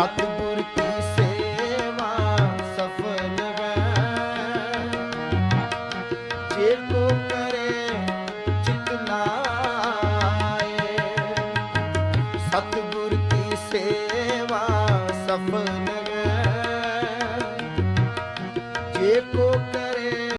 ਸਤਿਗੁਰ ਕੀ ਸੇਵਾ ਸਫਲ ਹੈ। ਜੇ ਕੋ ਕਰੇ ਚਿਤ ਲਾਏ ਸਤਿਗੁਰ ਕੀ ਸੇਵਾ ਸਫਲ